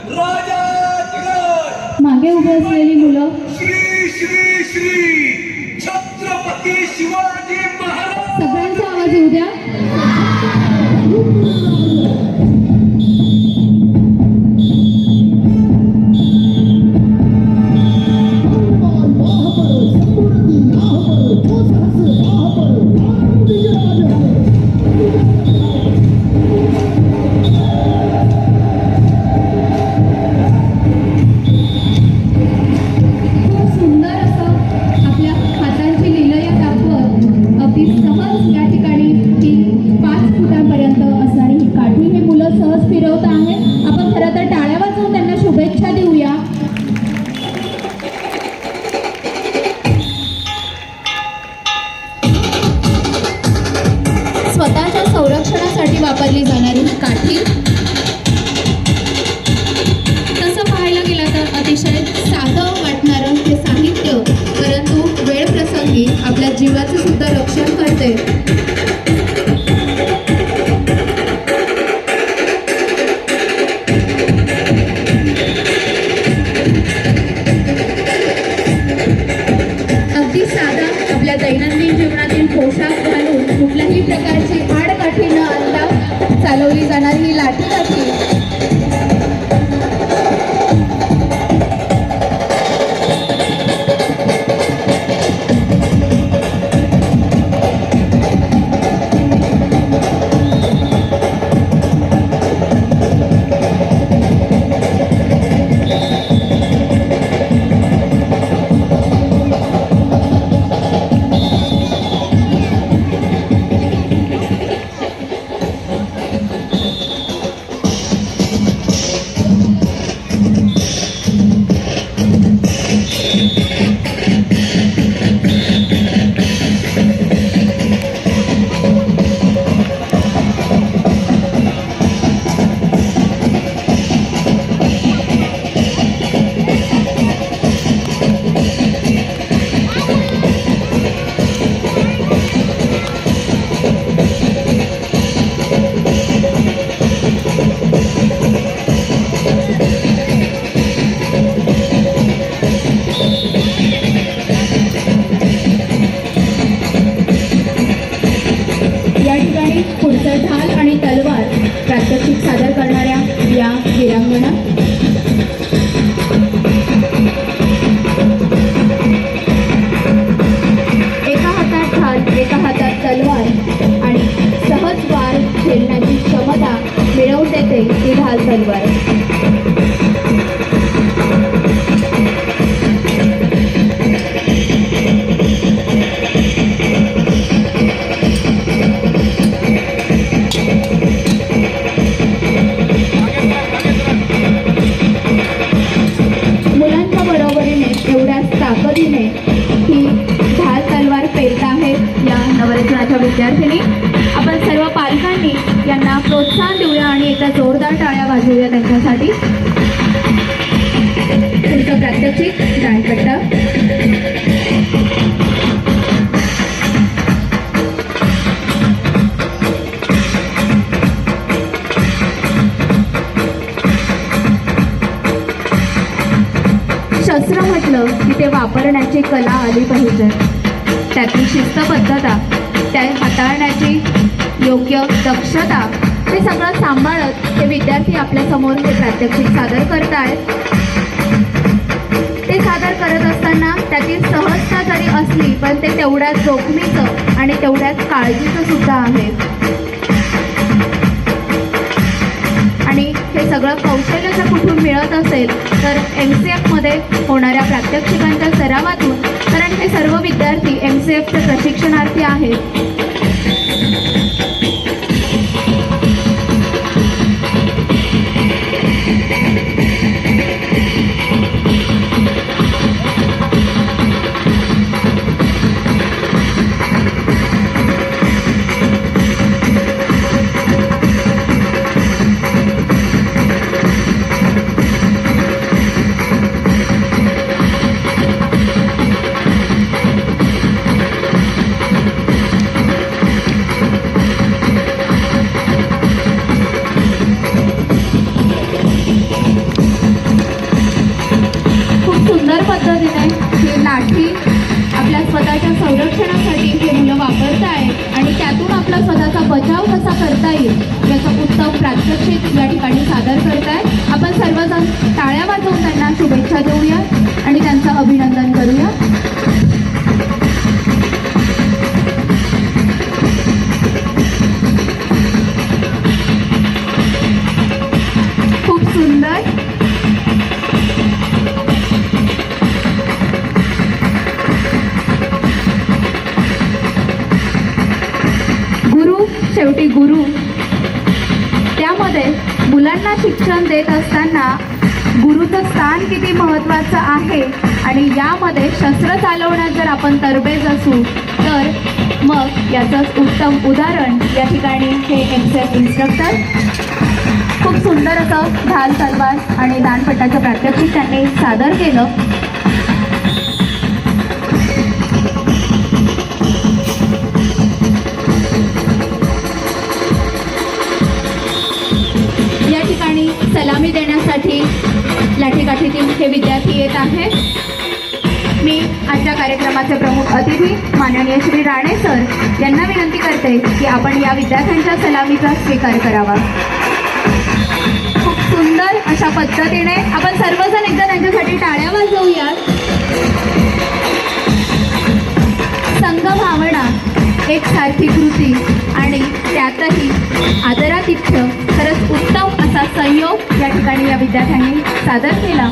राजा मागे उभे असलेली मुलं श्री श्री श्री छत्रपती शिवाजी महाराज! सगळ्यांचा आवाज येऊ द्या. चालवली जाणारी ही लाठी काठी ती ढाल तलवार मुलांच्या बरोबरीने एवढ्याच ताकदीने ही ढाल तलवार पेरत आहेत या नवरत्नाच्या विद्यार्थिनी. आपण सर्व पालकांनी यांना प्रोत्साहन एकदा जोरदार टाळ्या वाजवूया त्यांच्यासाठी. तुमचं प्रात्यक्षिक डाळपट्टा शस्त्र म्हटलं की ते वापरण्याची कला आली पाहिजे. त्यातली शिस्तबद्धता त्या हाताळण्याची योग्य दक्षता हे सगळं सांभाळत हे विद्यार्थी आपल्यासमोर हे प्रात्यक्षिक सादर करत आहेत ते सादर करत असताना त्यातील सहजता जरी असली पण ते तेवढ्याच जोखमीचं आणि तेवढ्याच काळजीचं सुद्धा आहे. आणि हे सगळं कौशल्य जर कुठून मिळत असेल तर एम सी एफमध्ये होणाऱ्या प्रात्यक्षिकांच्या सरावातून कारण हे सर्व विद्यार्थी एम सी एफचे प्रशिक्षणार्थी आहेत. बचाव कसा करता येईल? याचा उत्सव प्रात्यक्षिक या ठिकाणी सादर करत आहे आपण सर्वजण टाळ्या वाजवून त्यांना शुभेच्छा देऊया आणि त्यांचं अभिनंदन करूया. गुरु. त्यामध्ये मुलांना शिक्षण देत असताना गुरुचं स्थान किती महत्त्वाचं आहे आणि यामध्ये शस्त्र चालवण्यात जर आपण तरबेज असू तर मग याचंच उत्तम उदाहरण या ठिकाणी हे एक्सेस इन्स्ट्रक्टर खूप सुंदर असं ढाल तलवार आणि दानपटाचं प्रात्यक्षिक त्यांनी सादर केलं. देण्यासाठी लाठीकाठीतील हे विद्यार्थी येत आहेत. मी आजच्या कार्यक्रमाचे प्रमुख अतिथी माननीय श्री राणे सर यांना विनंती करते की आपण या विद्यार्थ्यांच्या सलामीचा स्वीकार करावा. खूप सुंदर अशा पद्धतीने आपण सर्वजण एकदा त्यांच्यासाठी टाळ्या वाजवूयात. संघभावना एक सारखी कृती आणि त्यातही आदरातिथ्य खरंच उत्तम असा संयोग या ठिकाणी या विद्यार्थ्यांनी सादर केला.